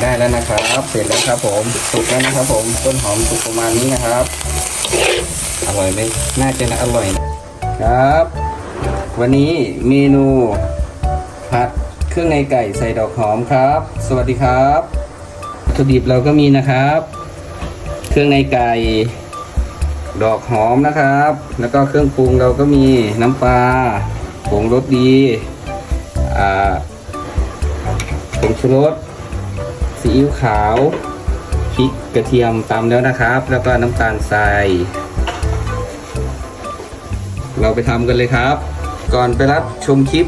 ได้แล้วนะครับเสร็จแล้วครับผมสุกแล้วนะครับผมต้นหอมสุกประมาณนี้นะครับ อร่อยไหมน่าจะนะอร่อยนะครับ วันนี้เมนูผัดเครื่องในไก่ใส่ดอกหอมครับ สวัสดีครับวัตถุดิบเราก็มีนะครับ เครื่องในไก่ดอกหอมนะครับ แล้วก็เครื่องปรุงเราก็มีน้ำปลาผงรสดีอ่าผงชูรส ซีอิ๊วขาวพริกกระเทียมตำแล้วนะครับ แล้วก็น้ำตาลทราย เราไปทำกันเลยครับ ก่อนไปรับชมคลิป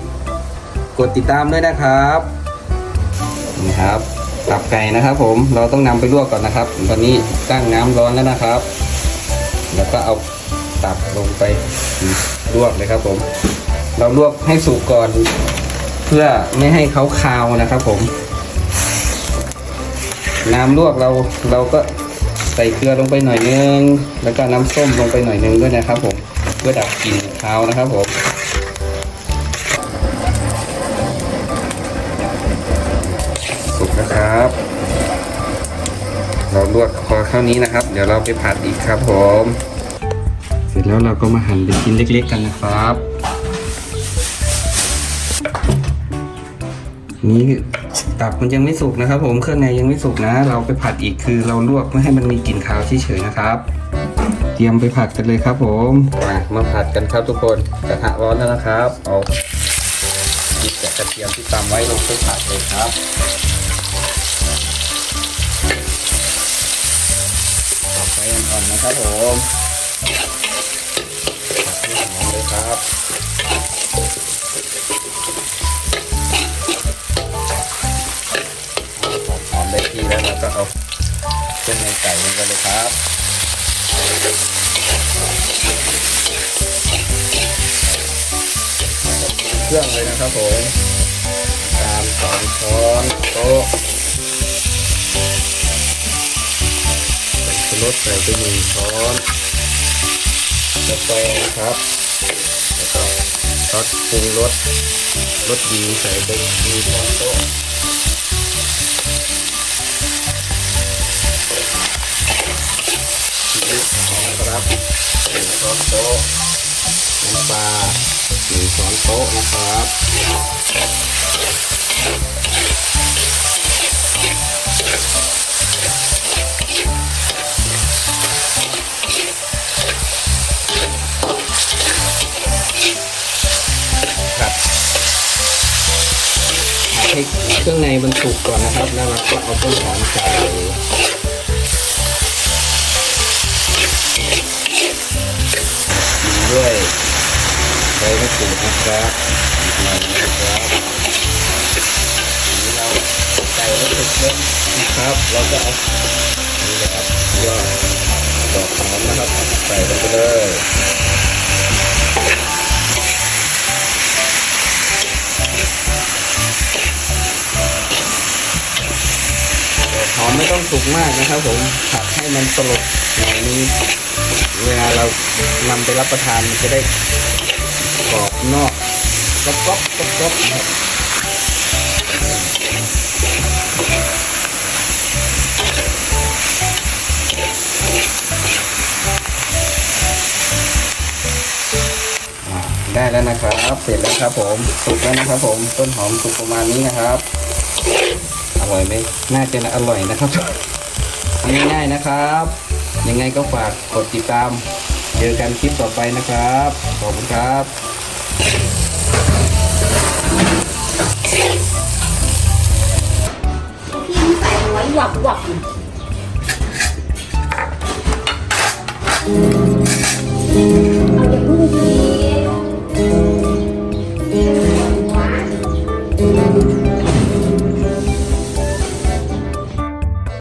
กดติดตามด้วยนะครับนี่ครับตับไก่นะครับผมเราต้องนำไปลวกก่อนนะครับ ตอนนี้ตั้งน้ำร้อนแล้วนะครับ แล้วก็เอาตับลงไปลวกเลยครับผม เราลวกให้สุกก่อน เพื่อไม่ให้เขาคาวนะครับผม น้ำลวกเราเราก็ใส่เกลือลงไปหน่อยนึง แล้วก็น้ำส้มลงไปหน่อยนึงด้วยนะครับผมเพื่อดับกลิ่นคาวนะครับผมสุกนะครับ เราลวกพอเท่านี้นะครับ เดี๋ยวเราไปผัดอีกครับผม เสร็จแล้วเราก็มาหั่นเป็นชิ้นเล็ก ๆ กันนะครับ นี่ ตับมันยังไม่สุกนะครับ ผมเครื่องในยังไม่สุกนะ เราไปผัดอีกคือเราลวกไม่ให้มันมีกลิ่นคาวเฉยๆนะครับ เตรียมไปผัดกันเลยครับ ผมมามาผัดกันครับทุกคนกระทะร้อนแล้วนะครับเอาพริกกับกระเทียมที่ตำไว้ลงไปผัดเลยครับไฟอ่อนๆนะครับผมผัดให้หอมเลยครับ เราก็เอาเครื่องในไก่ลงไปเลยครับเครื่องเลยนะครับผมตามสองช้อนโต๊ะใส่ชูรสใส่ไปหนึ่งช้อนกาแฟนะครับแล้วก็ซอสปรุงรสรสดีใส่ไปหนึ่งช้อนโต๊ะ นะครับหนึ่งช้อนโต๊ะน้ำปลาหนึ่งช้อนโต๊ะนะครับให้เครื่องในมันสุกก่อนนะครับ แล้วเราก็เอาต้นหอมใส่ ด้วยใบมะกรูดนะครับอีกหน่อยนะครับทีนี้เราใส่แล้วถึกเล็กนะครับ เราก็เอานี่นะครับยอดดอกหอมนะครับ ใส่ลงไปเลย อกหอมไม่ต้องสุกมากนะครับ ผมผัดให้มันสลดหน่อยนึงเวลาเรานำไปรับประทานมันจะได้กรอบนอกกรอบกรอบกรอบกรอบนะครับได้แล้วนะครับ เสร็จแล้วครับผม สุกแล้วนะครับผม ต้นหอมสุกประมาณนี้นะครับ อร่อยไหมน่าจะอร่อยนะครับง่ายๆนะครับ ยังไงก็ฝากกดติดตาม เจอกันคลิปต่อไปนะครับ ขอบคุณครับพี่นี่ใส่เอาไว้หวับหวับเอาอย่าเพิ่งกิน